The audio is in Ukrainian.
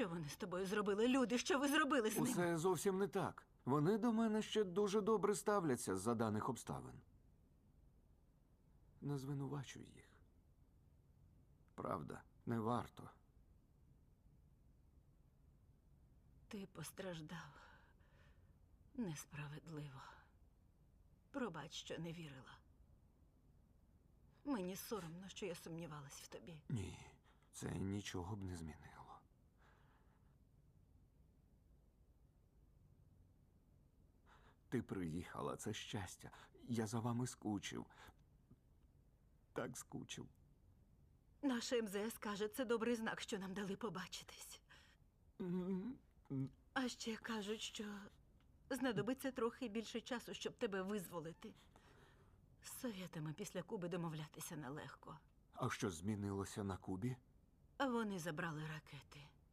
Що вони з тобою зробили? Люди, що ви зробили з ними? Усе зовсім не так. Вони до мене ще дуже добре ставляться за даних обставин. Не звинувачуй їх. Правда, не варто. Ти постраждав несправедливо. Пробач, що не вірила. Мені соромно, що я сумнівалась в тобі. Ні, це нічого б не змінило. Ти приїхала, це щастя. Я за вами скучив. Так скучив. Наше МЗС каже, це добрий знак, що нам дали побачитись. А ще кажуть, що знадобиться трохи більше часу, щоб тебе визволити. З совєтами після Куби домовлятися нелегко. А що змінилося на Кубі? Вони забрали ракети.